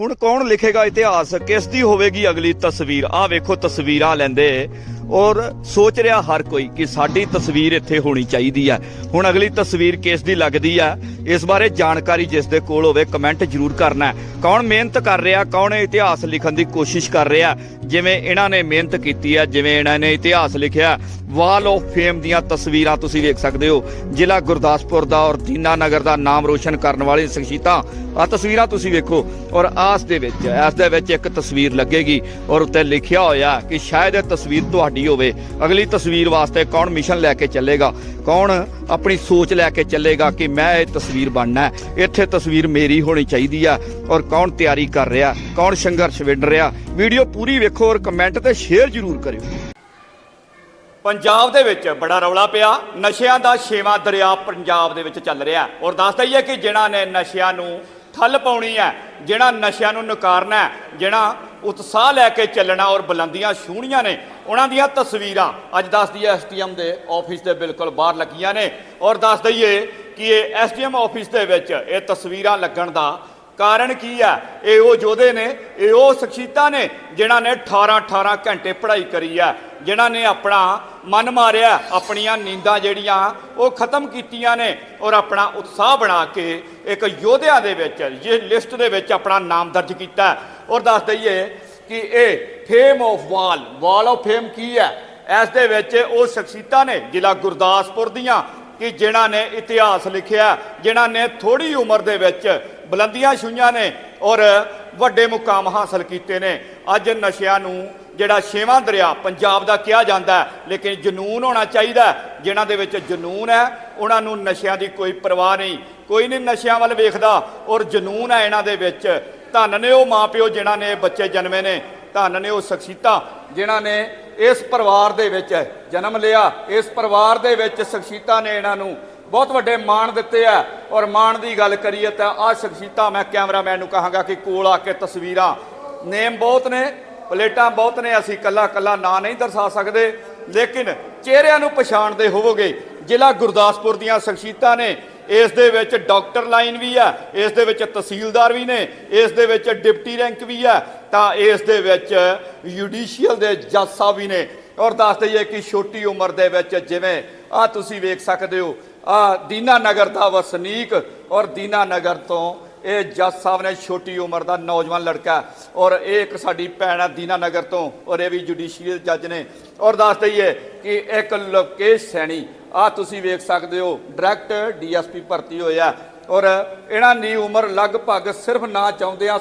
ਹੁਣ ਕੌਣ ਲਿਖੇਗਾ ਇਤਿਹਾਸ? ਕਿਸ ਦੀ ਹੋਵੇਗੀ ਅਗਲੀ ਤਸਵੀਰ। ਆਹ ਵੇਖੋ ਤਸਵੀਰਾਂ ਲੈਂਦੇ ਔਰ ਸੋਚ ਰਿਹਾ ਹਰ ਕੋਈ ਕਿ ਸਾਡੀ ਤਸਵੀਰ ਇੱਥੇ ਹੋਣੀ ਚਾਹੀਦੀ ਹੈ। ਹੁਣ ਅਗਲੀ ਤਸਵੀਰ ਕਿਸ ਦੀ ਲੱਗਦੀ ਹੈ, ਇਸ ਬਾਰੇ ਜਾਣਕਾਰੀ ਜਿਸ ਦੇ ਕੋਲ ਹੋਵੇ ਕਮੈਂਟ ਜ਼ਰੂਰ ਕਰਨਾ ਕੌਣ ਮਿਹਨਤ ਕਰ ਰਿਹਾ, ਕੌਣ ਇਤਿਹਾਸ ਲਿਖਣ ਦੀ ਕੋਸ਼ਿਸ਼ ਕਰ ਰਿਹਾ ਜਿਵੇਂ ਇਹਨਾਂ ਨੇ ਮਿਹਨਤ ਕੀਤੀ ਹੈ, ਜਿਵੇਂ ਇਹਨਾਂ ਨੇ ਇਤਿਹਾਸ ਲਿਖਿਆ ਵਾਲ ਆਫ ਫੇਮ ਦੀਆਂ ਤਸਵੀਰਾਂ ਤੁਸੀਂ ਵੇਖ ਸਕਦੇ ਹੋ। ਜ਼ਿਲ੍ਹਾ ਗੁਰਦਾਸਪੁਰ ਦਾ ਔਰ ਦੀਨਾ ਨਗਰ ਦਾ ਨਾਮ ਰੋਸ਼ਨ ਕਰਨ ਵਾਲੀ ਸ਼ਖਸੀਅਤਾਂ ਆ ਤਸਵੀਰਾਂ ਤੁਸੀਂ ਵੇਖੋ ਔਰ ਆਸ ਦੇ ਵਿੱਚ ਇਸ ਦੇ ਵਿੱਚ ਇੱਕ ਤਸਵੀਰ ਲੱਗੇਗੀ ਔਰ ਉੱਤੇ ਲਿਖਿਆ ਹੋਇਆ ਕਿ ਸ਼ਾਇਦ ਇਹ ਤਸਵੀਰ ਤੁਹਾਡੀ ਹੋਵੇ, ਅਗਲੀ ਤਸਵੀਰ ਵਾਸਤੇ ਕੌਣ ਮਿਸ਼ਨ ਲੈ ਕੇ ਚੱਲੇਗਾ? ਕੌਣ ਆਪਣੀ ਸੋਚ ਲੈ ਕੇ ਚੱਲੇਗਾ ਕਿ ਮੈਂ ਇਹ ਤਸਵੀਰ ਬਣਨਾ ਇੱਥੇ ਤਸਵੀਰ ਮੇਰੀ ਹੋਣੀ ਚਾਹੀਦੀ ਆ ਔਰ ਕੌਣ ਤਿਆਰੀ ਕਰ ਰਿਹਾ? ਕੌਣ ਸੰਘਰਸ਼ ਵਿੱਢ ਰਿਹਾ? ਵੀਡੀਓ ਪੂਰੀ ਵੇਖੋ ਔਰ ਕਮੈਂਟ ਤੇ ਸ਼ੇਅਰ ਜ਼ਰੂਰ ਕਰਿਓ। ਪੰਜਾਬ ਦੇ ਵਿੱਚ ਬੜਾ ਰੌਲਾ ਪਿਆ। ਨਸ਼ਿਆਂ ਦਾ ਛੇਵਾਂ ਦਰਿਆ ਪੰਜਾਬ ਦੇ ਵਿੱਚ ਚੱਲ ਰਿਹਾ ਔਰ ਦੱਸ ਦਈਏ ਕਿ ਜਿਨ੍ਹਾਂ ਨੇ ਨਸ਼ਿਆਂ ਨੂੰ ਥੱਲ ਪਾਉਣੀ ਹੈ ਜਿਹੜਾ ਨਸ਼ਿਆਂ ਨੂੰ ਨਕਾਰਨਾ ਹੈ ਜਿਹੜਾ ਉਤਸ਼ਾਹ ਲੈ ਕੇ ਚੱਲਣਾ ਔਰ ਬੁਲੰਦੀਆਂ ਛੂਹਣੀਆਂ ਨੇ। ਉਹਨਾਂ ਦੀਆਂ ਤਸਵੀਰਾਂ ਅੱਜ ਦੱਸ ਦਈਏ ਐਸਟੀਐਮ ਦੇ ਆਫਿਸ ਦੇ ਬਿਲਕੁਲ ਬਾਹਰ ਲੱਗੀਆਂ ਨੇ। ਔਰ ਦੱਸ ਦਈਏ ਕਿ ਇਹ ਐਸਟੀਐਮ ਆਫਿਸ ਦੇ ਵਿੱਚ ਇਹ ਤਸਵੀਰਾਂ ਲੱਗਣ ਦਾ ਕਾਰਨ ਕੀ ਹੈ? ਇਹ ਉਹ ਯੋਧੇ ਨੇ, ਇਹ ਉਹ ਸ਼ਖਸੀਅਤਾਂ ਨੇ ਜਿਨ੍ਹਾਂ ਨੇ 18 18 ਘੰਟੇ ਪੜ੍ਹਾਈ ਕਰੀ ਹੈ, ਜਿਨ੍ਹਾਂ ਨੇ ਆਪਣਾ ਮਨ ਮਾਰਿਆ, ਆਪਣੀਆਂ ਨੀਂਦਾਂ ਜਿਹੜੀਆਂ ਉਹ ਖਤਮ ਕੀਤੀਆਂ ਨੇ ਔਰ ਆਪਣਾ ਉਤਸ਼ਾਹ ਬਣਾ ਕੇ ਇੱਕ ਯੋਧਿਆਂ ਦੇ ਵਿੱਚ ਇਹ ਲਿਸਟ ਦੇ ਵਿੱਚ ਆਪਣਾ ਨਾਮ ਦਰਜ ਕੀਤਾ ਔਰ ਦੱਸ ਦਈਏ ਕਿ ਇਹ fame of wall wall of fame ਕੀ ਹੈ? ਇਸ ਦੇ ਵਿੱਚ ਉਹ ਸ਼ਖਸੀਅਤਾਂ ਨੇ, ਜ਼ਿਲ੍ਹਾ ਗੁਰਦਾਸਪੁਰ ਦੀਆਂ, ਕਿ ਜਿਨ੍ਹਾਂ ਨੇ ਇਤਿਹਾਸ ਲਿਖਿਆ, ਜਿਨ੍ਹਾਂ ਨੇ ਥੋੜੀ ਉਮਰ ਦੇ ਵਿੱਚ ਬੁਲੰਦੀਆਂ ਛੂਈਆਂ ਨੇ ਔਰ ਵੱਡੇ ਮੁਕਾਮ ਹਾਸਲ ਕੀਤੇ ਨੇ। ਅੱਜ ਨਸ਼ਿਆਂ ਨੂੰ ਜਿਹੜਾ ਛੇਵਾਂ ਦਰਿਆ, ਪੰਜਾਬ ਦਾ ਕਿਹਾ ਜਾਂਦਾ ਲੇਕਿਨ ਜਨੂਨ ਹੋਣਾ ਚਾਹੀਦਾ ਹੈ। ਜਿਨ੍ਹਾਂ ਦੇ ਵਿੱਚ ਜਨੂਨ ਹੈ, ਉਹਨਾਂ ਨੂੰ ਨਸ਼ਿਆਂ ਦੀ ਕੋਈ ਪਰਵਾਹ ਨਹੀਂ। ਕੋਈ ਨਹੀਂ ਨਸ਼ਿਆਂ ਵੱਲ ਵੇਖਦਾ ਔਰ ਜਨੂਨ ਹੈ ਇਹਨਾਂ ਦੇ ਵਿੱਚ। ਧੰਨ ਨੇ ਉਹ ਮਾਪਿਓ ਜਿਨ੍ਹਾਂ ਨੇ ਬੱਚੇ ਜਨਮੇ ਨੇ, ਧੰਨ ਨੇ ਉਹ ਸ਼ਖਸੀਅਤਾਂ ਜਿਨ੍ਹਾਂ ਨੇ ਇਸ ਪਰਿਵਾਰ ਦੇ ਵਿੱਚ ਜਨਮ ਲਿਆ। ਇਸ ਪਰਿਵਾਰ ਦੇ ਵਿੱਚ ਸ਼ਖਸੀਅਤਾਂ ਨੇ ਇਹਨਾਂ ਨੂੰ ਬਹੁਤ ਵੱਡੇ ਮਾਣ ਦਿੱਤੇ ਆ। ਔਰ ਮਾਣ ਦੀ ਗੱਲ ਕਰੀਏ ਤਾਂ ਆਹ ਸ਼ਖਸੀਅਤਾਂ ਮੈਂ ਕੈਮਰਾਮੈਨ ਨੂੰ ਕਹਾਂਗਾ ਕਿ ਕੋਲ ਆ ਕੇ ਤਸਵੀਰਾਂ ਨੇਮ ਬਹੁਤ ਨੇ, ਪਲੇਟਾਂ ਬਹੁਤ ਨੇ, ਅਸੀਂ ਕੱਲਾ ਕੱਲਾ ਨਾਂ ਨਹੀਂ ਦਰਸਾ ਸਕਦੇ, ਲੇਕਿਨ ਚਿਹਰਿਆਂ ਨੂੰ ਪਛਾਣਦੇ ਹੋਵੋਗੇ। ਜ਼ਿਲ੍ਹਾ ਗੁਰਦਾਸਪੁਰ ਦੀਆਂ ਸ਼ਖਸੀਅਤਾਂ ਨੇ ਇਸ ਦੇ ਵਿੱਚ ਡਾਕਟਰ ਲਾਈਨ ਵੀ ਆ ਇਸ ਦੇ ਵਿੱਚ ਤਹਿਸੀਲਦਾਰ ਵੀ ਨੇ, ਇਸ ਦੇ ਵਿੱਚ ਡਿਪਟੀ ਰੈਂਕ ਵੀ ਆ ਤਾਂ ਇਸ ਦੇ ਵਿੱਚ ਜੁਡੀਸ਼ੀਅਲ ਦੇ ਜੱਜ ਸਾਹਿਬ ਵੀ ਨੇ। ਔਰ ਦੱਸ ਦਈਏ ਕਿ ਛੋਟੀ ਉਮਰ ਦੇ ਵਿੱਚ ਜਿਵੇਂ ਆ ਤੁਸੀਂ ਵੇਖ ਸਕਦੇ ਹੋ, ਆ ਦੀਨਾ ਨਗਰ ਦਾ ਵਸਨੀਕ ਔਰ ਦੀਨਾ ਨਗਰ ਤੋਂ ਇਹ ਜੱਜ ਸਾਹਿਬ ਨੇ ਛੋਟੀ ਉਮਰ ਦਾ ਨੌਜਵਾਨ ਲੜਕਾ ਔਰ ਇਹ ਇੱਕ ਸਾਡੀ ਭੈਣ ਹੈ ਦੀਨਾ ਨਗਰ ਤੋਂ ਔਰ ਇਹ ਵੀ ਜੁਡੀਸ਼ੀਅਲ ਜੱਜ ਨੇ। ਔਰ ਦੱਸ ਦਈਏ ਕਿ ਇੱਕ ਲੋਕੇਸ਼ ਸੈਣੀ ਆ ਤੁਸੀਂ ਵੇਖ ਸਕਦੇ ਹੋ, ਡਾਇਰੈਕਟ ਡੀਐਸਪੀ ਭਰਤੀ ਹੋਇਆ ਔਰ ਇਹਨਾਂ ਦੀ ਉਮਰ ਲਗਭਗ ਸਿਰਫ ਨਾ ਚਾਹੁੰਦੇ ਆ